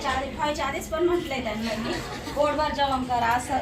व्हायच्या आधी व्हायच्या आधीच पण म्हटलंय त्यांना. मी पोटभर जेवण करा असं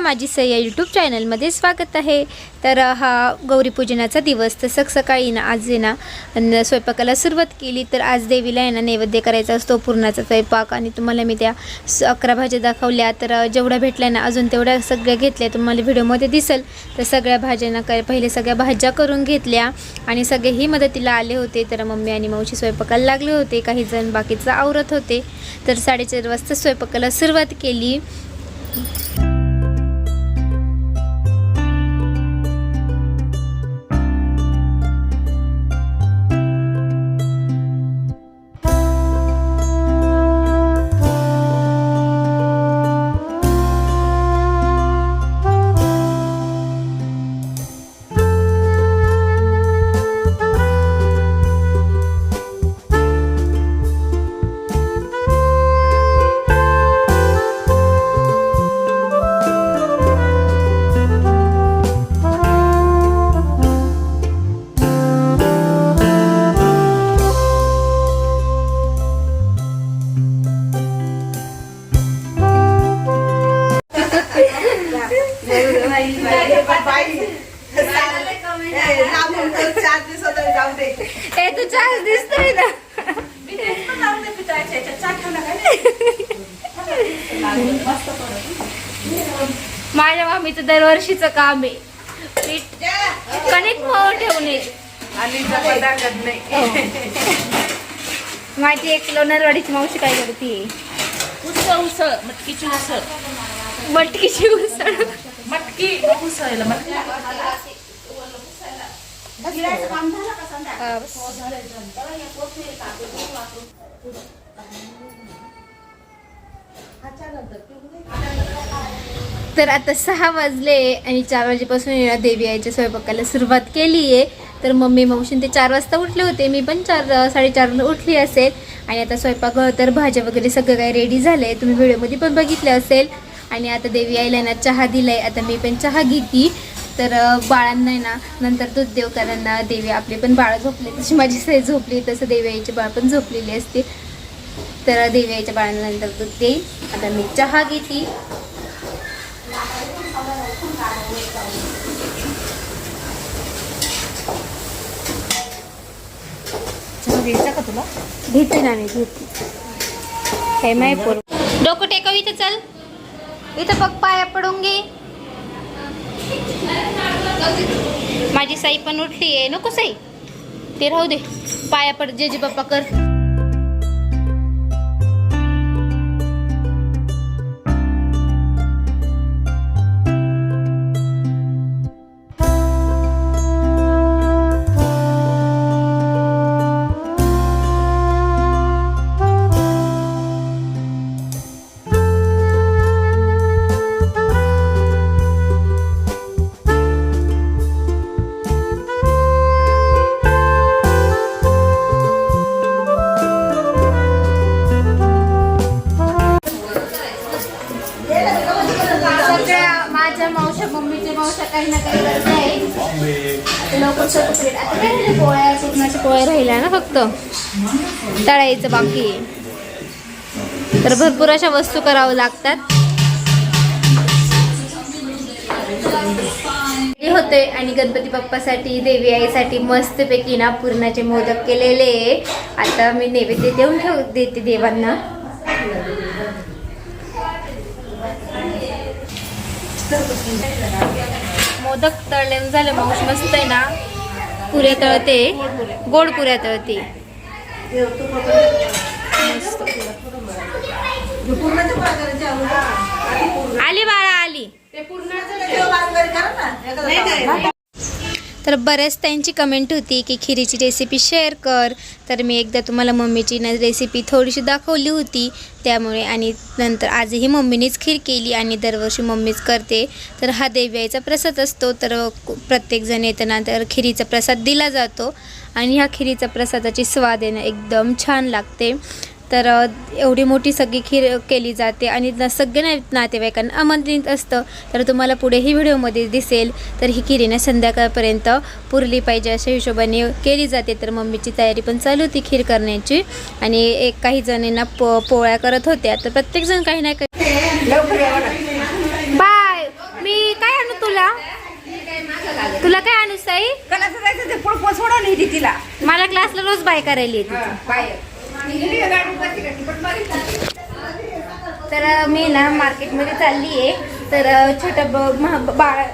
माझी सई या यूट्यूब चॅनलमध्ये स्वागत आहे. तर हा गौरीपूजनाचा दिवस तर सकाळी ना आज ना स्वयंपाकाला सुरुवात केली. तर आज देवीला आहे ना नैवेद्य करायचा असतो पूर्णाचा स्वयंपाक. आणि तुम्हाला मी त्या स- अकरा भाज्या दाखवल्या. तर जेवढ्या भेटल्या ना अजून तेवढ्या सगळ्या घेतल्या. तुम्हाला व्हिडिओमध्ये दिसेल. तर सगळ्या भाज्यांना काय पहिले सगळ्या भाज्या करून घेतल्या. आणि सगळेही मदतीला आले होते. तर मम्मी आणि मावशी स्वयंपाकाला लागले होते. काही जण बाकीचं आवरत होते. तर साडेचार वाजता स्वयंपाकाला सुरुवात केली. दरवर्षीचं काम आहे. पीठ कणिक मळून ठेवणे आणि चपात्या नाही. माझी एक लोणारवाडीची मावशी काय करते? उसळ उसळ मटकीची उसळ. मटकीची उसळ. मटकी उसळला तर आता सहा वाजले आणि चार वाजेपासून देवी आईच्या स्वयंपाकाला सुरुवात केली आहे तर मम्मी मावशीन ते चार वाजता उठले होते. मी पण चार साडेचारला उठली असेल. आणि आता स्वयंपाक तर भाज्या वगैरे सगळं काही रेडी झालं आहे तुम्ही व्हिडिओमध्ये पण बघितलं असेल. आणि आता देवी आईला ना चहा दिलाय. आता मी पण चहा घेते. तर बाळांना ना नंतर दूध देव कारण देवी आपले पण बाळ झोपले. तशी माझी सई झोपली. तसं देवी आईचे बाळ पण झोपलेली असते तर देवी आईच्या बाळांना नंतर दूध देईल आता मी चहा घेते. घ्यायचा का तुला? घेते ना मी घेते हे माय पोर डोकं टेकव इथं चल. इथं बघ पाया पडून घे. माझी साई पण उठली आहे नको साई. ते राहू दे. पाया पड जे जे बाप्पा कर. माझ्या मावशा मम्मीच्या मावशा काही ना काही करत आहे लवकर आता काय पोळ्या सुरणाच्या पोळ्या राहिल्या ना फक्त. तळायचं बाकी. तर भरपूर अशा वस्तू करावं लागतात. होते आणि गणपती बाप्पासाठी देवी आईसाठी मस्तपैकी ना पूर्णाचे मोदक केलेले. आहे. आता मी नैवेद्य देऊन ठेव देते देवांना. मोदक तळले झाले मावशी मस्त आहे ना. पुऱ्या तळते. गोड पुऱ्या तळते. मस्त. आली बाळा आली. ते पूर्णाचं तर बऱ्याच त्यांची कमेंट होती की खिरीची रेसिपी शेअर कर. तर मी एकदा तुम्हाला मम्मीची न रेसिपी थोडीशी दाखवली होती. त्यामुळे आणि नंतर आजही मम्मीनेच खीर केली आणि दरवर्षी मम्मीच करते. तर हा देव्याचा प्रसाद असतो. तर प्रत्येकजण येताना तर खिरीचा प्रसाद दिला जातो. आणि ह्या खिरीचा प्रसादाची स्वाद येणं एकदम छान लागते. तर एवढी मोठी सगळी खीर केली जाते आणि न- सगळे ना नातेवाईकांना आमंत्रित असतं. तर तुम्हाला पुढेही व्हिडिओमध्ये दिसेल. तर ही खीर आहे ना संध्याकाळपर्यंत पुरली पाहिजे अशा हिशोबाने केली जाते. तर मम्मीची तयारी पण चालू होती खीर करण्याची. आणि एक काही जणींना पो पोळ्या करत होत्या. तर प्रत्येकजण काही ना काही बाय मी काय आणू तुला? तुला काय आणू साई? मला क्लासला रोज बाय करायला येते बाहेर तर मी ना मार्केटमध्ये चालली आहे तर छोटं महा- बाळ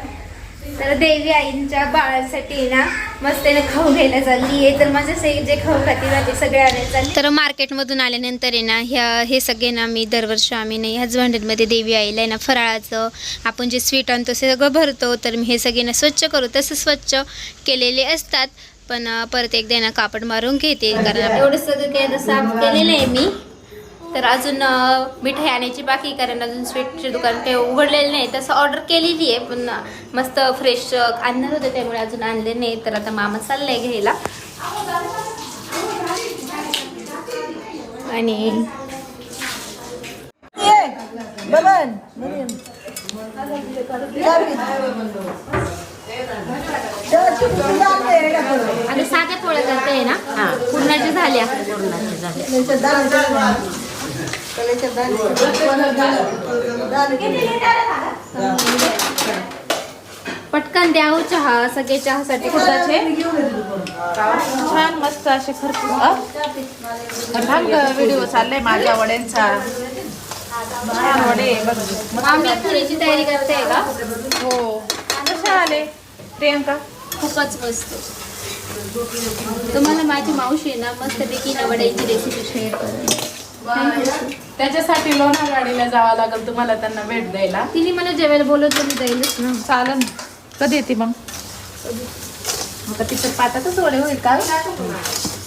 तर देवी आईंच्या बाळासाठी ना मस्त खाऊ घ्यायला चालली आहे तर माझे से जे खाऊ खाती ना ते सगळे आणायला चालले तर मार्केटमधून आल्यानंतर आहे ना ह्या हे सगळे ना मी दरवर्षी आम्ही नाही ह्याच भांड्यांमध्ये देवी आईला आहे ना फराळाचं आपण जे स्वीट आणतो ते सगळं भरतो. तर मी हे सगळे ना स्वच्छ करू तसं स्वच्छ केलेले असतात. पण परत एकदा ना कापड मारून घेते. कारण एवढं सगळं काय साफ केलेलं आहे मी. तर अजून मिठाई आणायची बाकी कारण अजून स्वीटचे दुकान ते उघडलेलं नाही. तसं ऑर्डर केलेली आहे पण मस्त फ्रेश आणणार होते त्यामुळे अजून आणले नाही. तर आता मामा चाललाय घ्यायला. आणि आता साध्या पोळ्या करते ना? पूर्णाच्या झाल्या. पटकन द्या हो चहा सगळे चहासाठी कुठाचे छान मस्त असे खरपूस छान व्हिडिओ चाललाय माझ्या वड्यांचा छान वडे आम्ही खिरीची तयारी करते का? हो. कसे आले? प्रियंका? खूपच मस्त. तुम्हाला माझी मावशी ना मस्तपैकी ना वड्याची रेसिपी शेअर करते. त्याच्यासाठी लोणार गाडीला जावं लागेल तुम्हाला त्यांना भेट द्यायला. तिने मला जेवायला बोलवत मी जाईलच ना. चालन. कधी येते मग? आता पितर पातातच वडे होईल का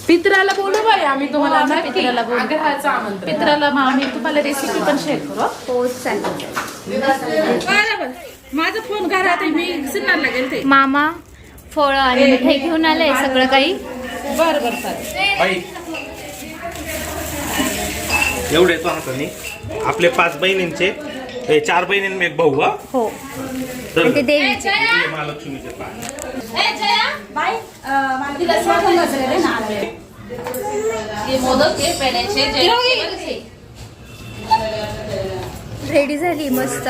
पित्राला बोलू बाई आम्ही तुम्हाला ना पित्राला बोलू. पित्राला मग आम्ही तुम्हाला रेसिपी पण शेअर करू हं? हो चालेल. माझा फोन घरात आहे मी सिन्नरला गेलते. मामा फळं आणि मिठाई घेऊन आलंय सगळं काही? बर बर चालेल. बाई एवढे येतो हाताने आपले पाच बहिणींचे हे चार बहिणींना एक भाऊ हा? हो. तर आणि ते देवीचे हे महालक्ष्मीचे रेडी झाली मस्त.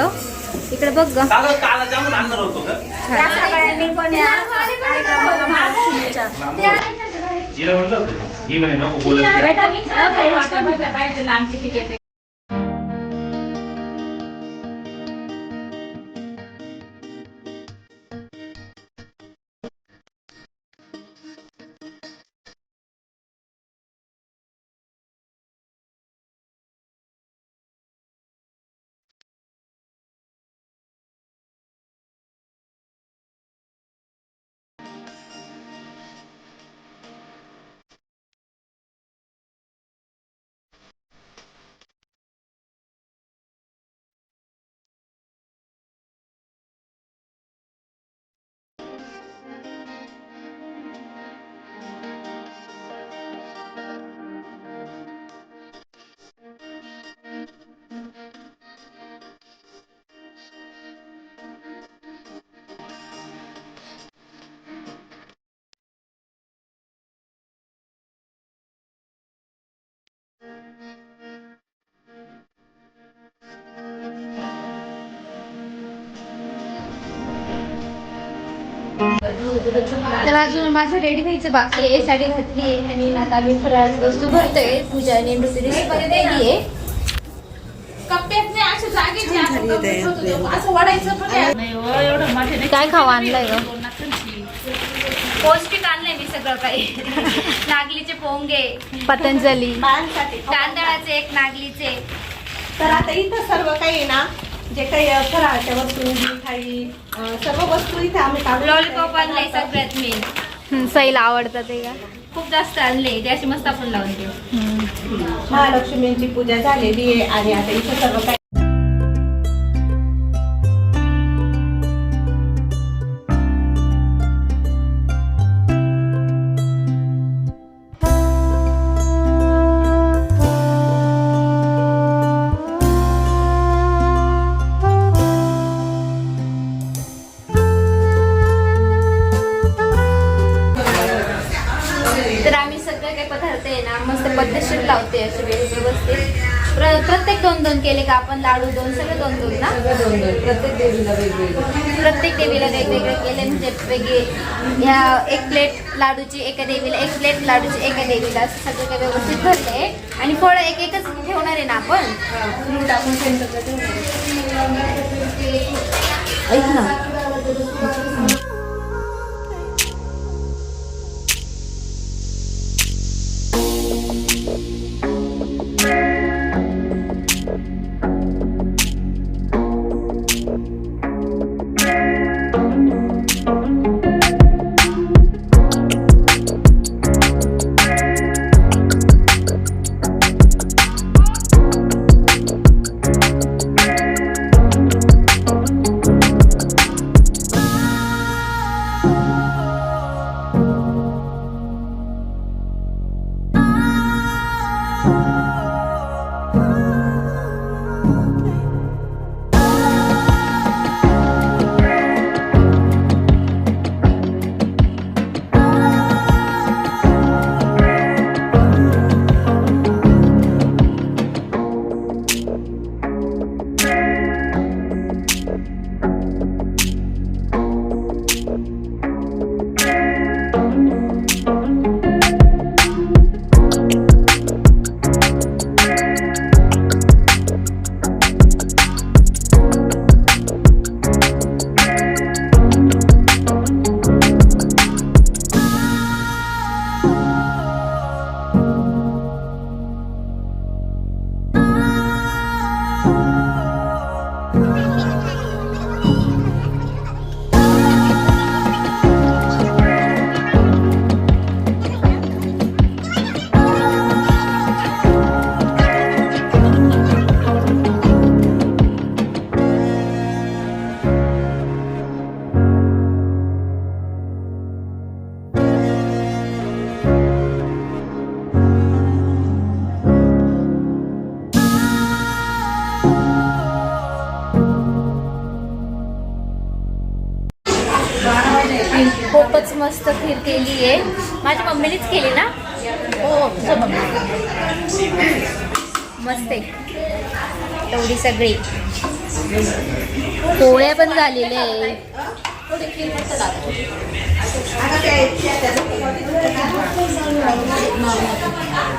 इकडे बघ ग. काला काला जाऊन आणणार होतो का? त्या सगळ्यांनी पण या. कार्यक्रमाला महालक्ष्मीच्या जिरा म्हणलं होतं. ही म्हणे नको बोलत नाही. तर अजून माझं रेडी व्हायचं बाकी आहे. साडी घातली आहे आणि आता आम्ही फराळाची वस्तू भरतोय. पूजा आणि आहे. हो. काय खाऊ आणलंय. पौष्टिक आणलंय मी सगळं काही. नागलीचे पोंगे पतंजली. तांदळाचे एक नागलीचे. तर आता इथं सर्व काही आहे ना जे काही फराळाच्या वस्तू मिठाई सर्व वस्तू इथे आम्ही लॉलीपॉप आणलंय सगळ्यात मेन सईला आवडतं ते का? खूप जास्त आणले ते अशी मस्त आपण लावून देऊ महालक्ष्मींची पूजा झालेली आहे आणि आता इथे सर्व लाडू दोन सगळे दोन दोन ना? प्रत्येक देवीला वेगवेगळी. प्रत्येक देवीला वेगवेगळे केले म्हणजे वेगळे. ह्या एक प्लेट लाडूची एका देवीला एक प्लेट लाडूची एका देवीला. असं सगळं काही व्यवस्थित भरले आणि फळं एक एकच ठेवणार आहे ना आपण? ठेवणार. ऐक ना.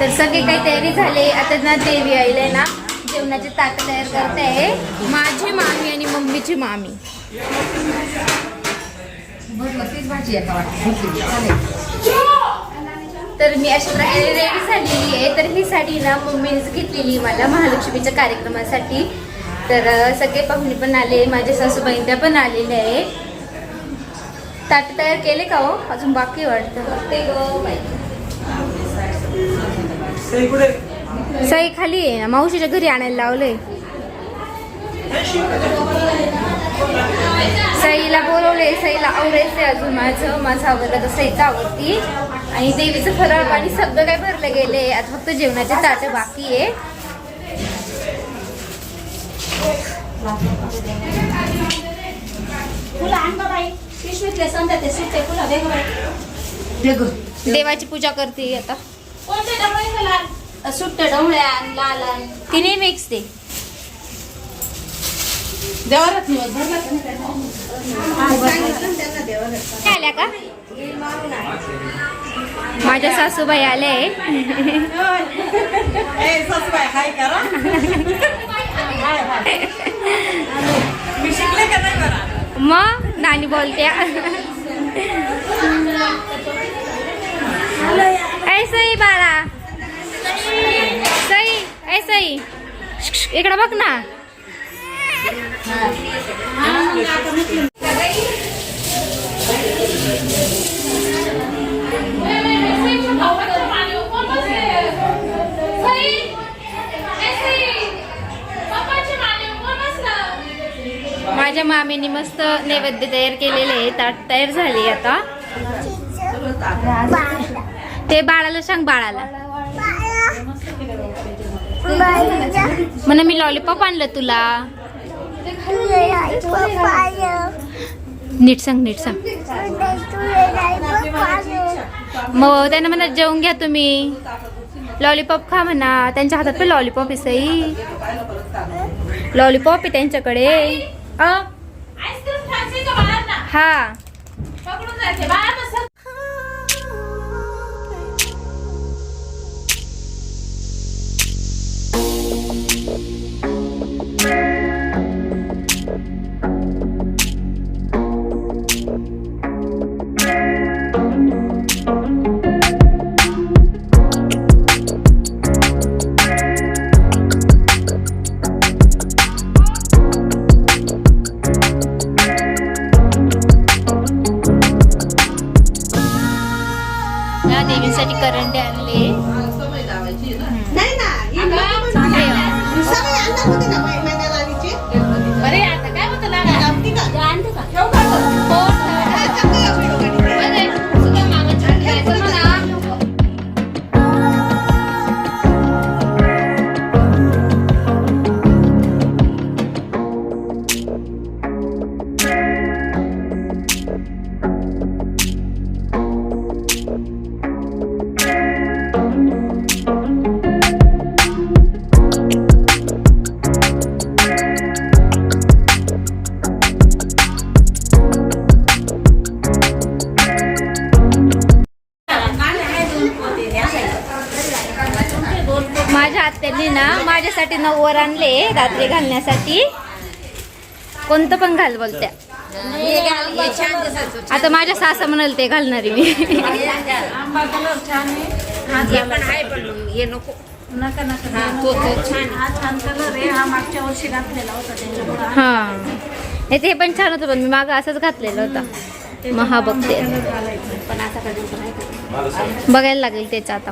तर सगळी काही तयारी झाली. आता ना देवी आईले ना जेवणाचे ताट तयार करते. आहे माझी मामी आणि मम्मीची मामी. तर मी अशा प्रकारे रेडी झालेली आहे. तर ही साडी ना मम्मीनेच घेतलेली मला महालक्ष्मीच्या कार्यक्रमासाठी. तर सगळे पाहुणे पण आले. माझ्या सासूबाई त्या पण आलेल्या आहे. ताट तयार केले का हो? अजून बाकी वाटतं. ते गं बाई. सई खाली आहे. मावशीच्या घरी आणायला लावलंय. सईला बोलवले सईला आवडायचंय अजून माझं. माझं आवडलं तर सईचं आवडती आणि देवीचं फराळ पाणी सगळं काय भरलं गेले आता फक्त जेवणाचे ताट बाकी आहे. देवाची पूजा करते आता. कोणते डबळे लाल सुट्ट डोळ्या लाल. तिने मिक्स देवारात आल्या का? माझ्या सासूबाई आले. हाय. करा. मी शिकले का नाही बरा? मग नानी बोलत्या. ऐ सई बाळा. सई ऐ सई. इकडं बघ ना. माझ्या मामीने मस्त नैवेद्य तयार केलेले आहे ताट तयार झाली आता. ते बाळाला सांग बाळाला. म्हणे मी लॉलीपॉप आणलं तुला. नीट सांग नीट सांग. मग त्यांना म्हणा जेवून घ्या तुम्ही. लॉलीपॉप खा म्हणा. त्यांच्या हातात पण लॉलीपॉप आहे सई. लॉलीपॉप आहे त्यांच्याकडे. हा. रात्री घालण्यासाठी कोणतं पण घाल बोलत्या. आता माझ्या सासा म्हणाल ते घालणारी मी. हा हे ते पण छान होतं पण मी मागं असंच घातलेलं होता. मग हा बघते बघायला लागेल त्याचं आता.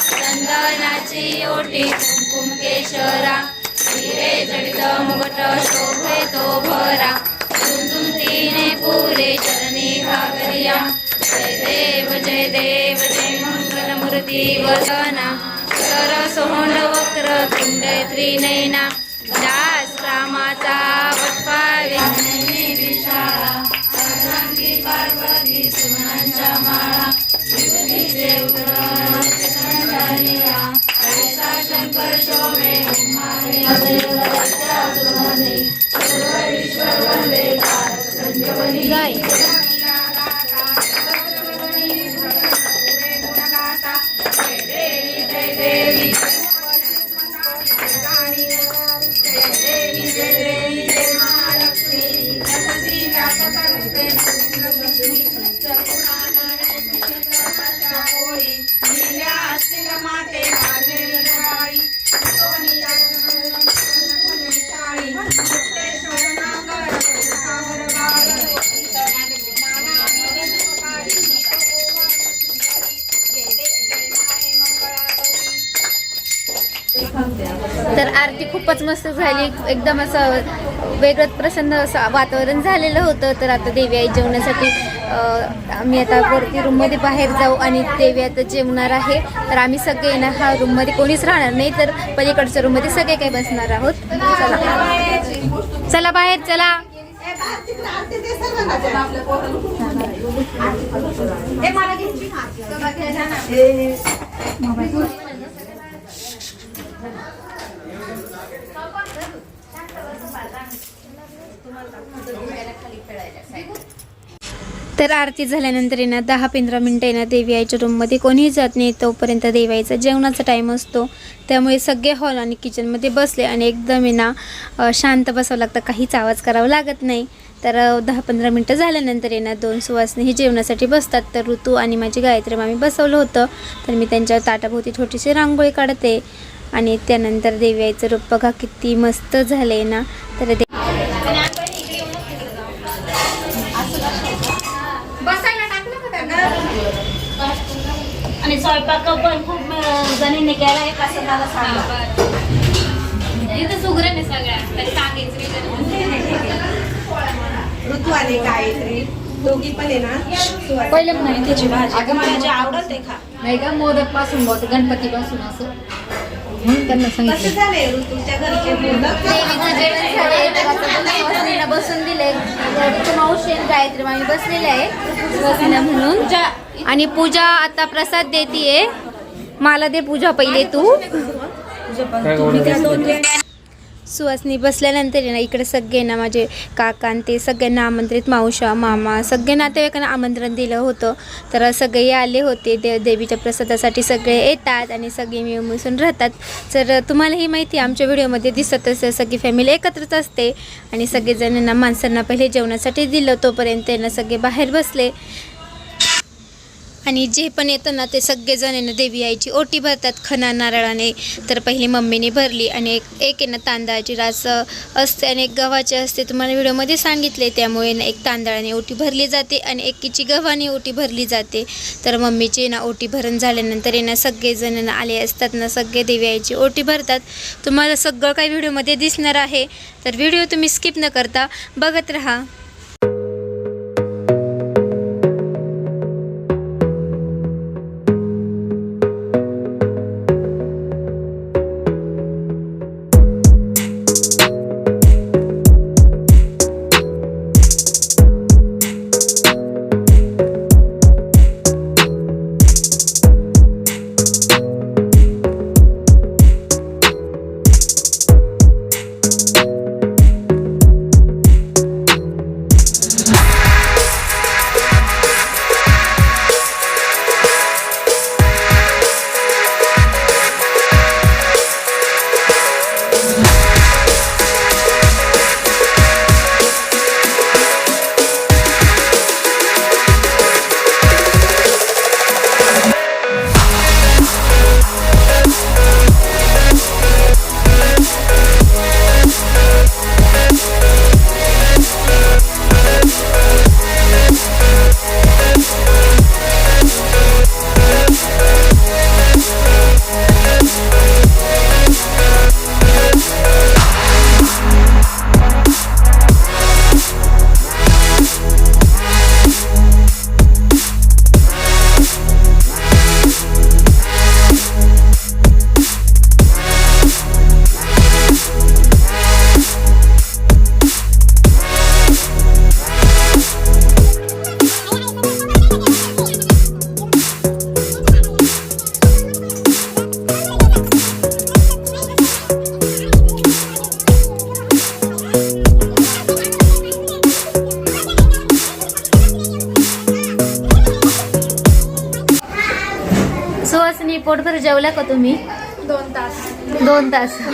चंदनाची ओटी कुमकुम केशरा हिरे जडित मुगट शोभे तो भरा झुंझुंतीने पुरे चरणी घागरिया जय देव जय देव जय मंगल मूर्ती वदना। कर सोंड वक्र तुंड त्रिनयना। दास रामाचा वटपावे विशाळा। अर्धांगी पार्वती सुमनांच्या माळा। शंकर शोभे गाय। खूपच मस्त झाली. एकदम असं वेगळंच प्रसन्न असं वातावरण झालेलं होतं. तर आता देवी आई जेवणासाठी आम्ही आता वरती रूममध्ये बाहेर जाऊ आणि देवी आता जेवणार आहे. तर आम्ही सगळे ना हा रूममध्ये कोणीच राहणार नाही. तर पलीकडच्या रूममध्ये सगळे काही बसणार आहोत. चला. चला बाहेर चला. तर आरती झाल्यानंतर येणार ना दहा पंधरा मिनटं येणार देवी आईच्या रूममध्ये कोणीही जात नाही. तोपर्यंत देवी आईचा जेवणाचा टाईम असतो. त्यामुळे सगळे हॉल आणि किचनमध्ये बसले आणि एकदम आहे ना शांत बसावं लागतं. काहीच आवाज करावा लागत नाही. तर दहा पंधरा मिनटं झाल्यानंतर येणार दोन सुवासने हे जेवणासाठी बसतात. तर ऋतू आणि माझी गायत्री मामी बसवलं होतं. तर मी त्यांच्या ताटाभोवती छोटीशी रांगोळी काढते. आणि त्यानंतर देवी आईचं रूप बघा किती मस्त झालं ना. तर आणि स्वयंपाक पण खूप अं, जणींनी केला आहे कसं मला सांगा ऋतू आले गायत्री दोघी पण आहे ना? पहिले नाही त्याची भाजी. अगं मला जे आवडत आहे खा. नाही का मोदकपासून बहुत गणपती पासून असं. म्हणून त्यांना सांगितलं. घरचे देवीचं जेवण झालंय. बसून दिले मावशी आणि गायत्री मामी बसलेले आहे म्हणून. आणि पूजा आता प्रसाद देतीये. मला दे पूजा पहिले तू. सुवासनी बसल्यानंतर आहे ना इकडे सगळे ना माझे काका ते सगळ्यांना आमंत्रित मावशा मामा सगळे नातेवाईकांना आमंत्रण दिलं होतं. तर सगळे आले होते दे देवीच्या प्रसादासाठी सगळे येतात आणि सगळे मिळून मिसळून राहतात. तर तुम्हालाही माहिती आहे आमच्या व्हिडिओमध्ये दिसत असते सगळी फॅमिली एकत्रच असते. आणि सगळेजणांना माणसांना पहिले जेवणासाठी दिलं तोपर्यंत ना सगळे बाहेर बसले. आणि जे पण येतं ना ते सगळेजण येणं देवी आईची ओटी भरतात खना नारळाने. तर पहिली मम्मीने भरली आणि एक एक आहे ना तांदळाची रास असते आणि एक गव्हाची असते. तुम्हाला व्हिडिओमध्ये सांगितले त्यामुळे ना एक तांदळाने ओटी भरली जाते आणि एकीची गव्हाने ओटी भरली जाते. तर मम्मीची ना ओटी भरण झाल्यानंतर येणं ना सगळेजण आले असतात ना सगळे देवी आईची ओटी भरतात. तुम्हाला सगळं काही व्हिडिओमध्ये दिसणार आहे. तर व्हिडिओ तुम्ही स्किप न करता बघत राहा.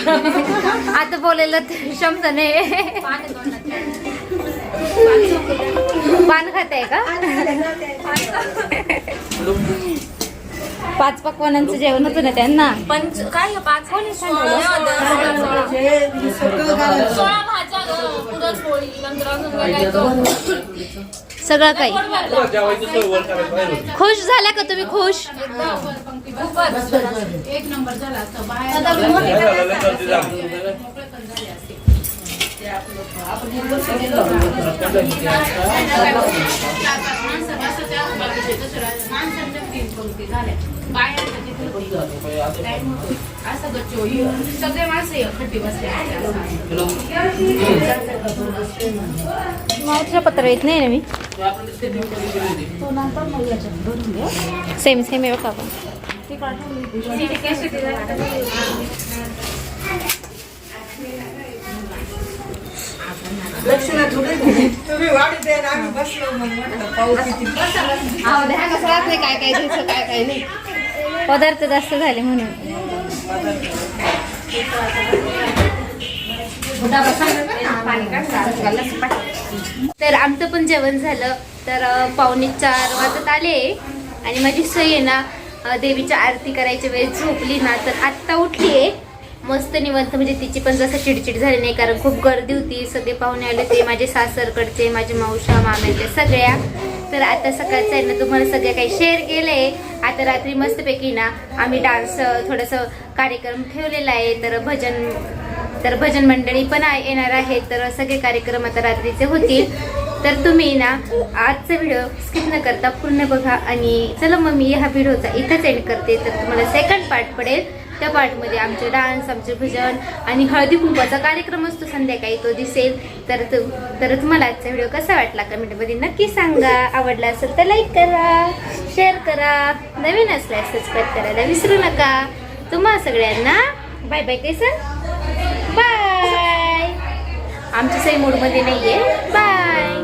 आता बोलायला क्षमता नाही. पान खात आहे का? पाच पकवानांचं जेवण होतं ना त्यांना. पण काय पाच? कोणी सोळा भाज्या नंतर अजून सगळं काही. खुश झाल्या का तुम्ही? खुश. सगळे माणसं बसले मावशीला पत्र येत नाही ना मी. सेम सेम आहे बघा काय काय काय काय नाही पदार्थ जास्त झाले म्हणून. तर आमचं पण जेवण झालं. तर पावणे चार वाजत आले. आणि माझी सोय आहे ना देवीच्या आरती करायच्या वेळेस झोपली ना तर आत्ता उठली आहे. मस्त निवंत म्हणजे तिची पण जसं चिडचिड झाली नाही कारण खूप गर्दी होती. सगळे पाहुणे आले ते माझे सासरकडचे माझे मावशा मामेचे सगळ्या. तर आता सकाळचं आहे ना तुम्हाला सगळं काही शेअर केलंय. आता रात्री मस्तपैकी ना आम्ही डान्स थोडंसं कार्यक्रम ठेवलेला आहे. तर भजन तर भजन मंडळी पण येणार आहे तर सगळे कार्यक्रम आता रात्रीचे होतील. तर तुम्ही ना आजचा व्हिडिओ स्किप न करता पूर्ण बघा आणि चला मग मी हा व्हिडिओचा इथंच एंड करते. तर तुम्हाला सेकंड पार्ट पडेल. त्या पार्टमध्ये आमचे डान्स आमचे भजन आणि हळदी कुंकवाचा कार्यक्रम असतो संध्याकाळी तो दिसेल. तर तु तर तुम्हाला आजचा व्हिडिओ कसा वाटला कमेंटमध्ये नक्की सांगा. आवडला असेल तर लाईक करा शेअर करा. नवीन असल्यास सबस्क्राईब करायला विसरू नका. तुम्हा सगळ्यांना बाय बाय कैसन आमच्या सई मूडमध्ये नाही आहे बाय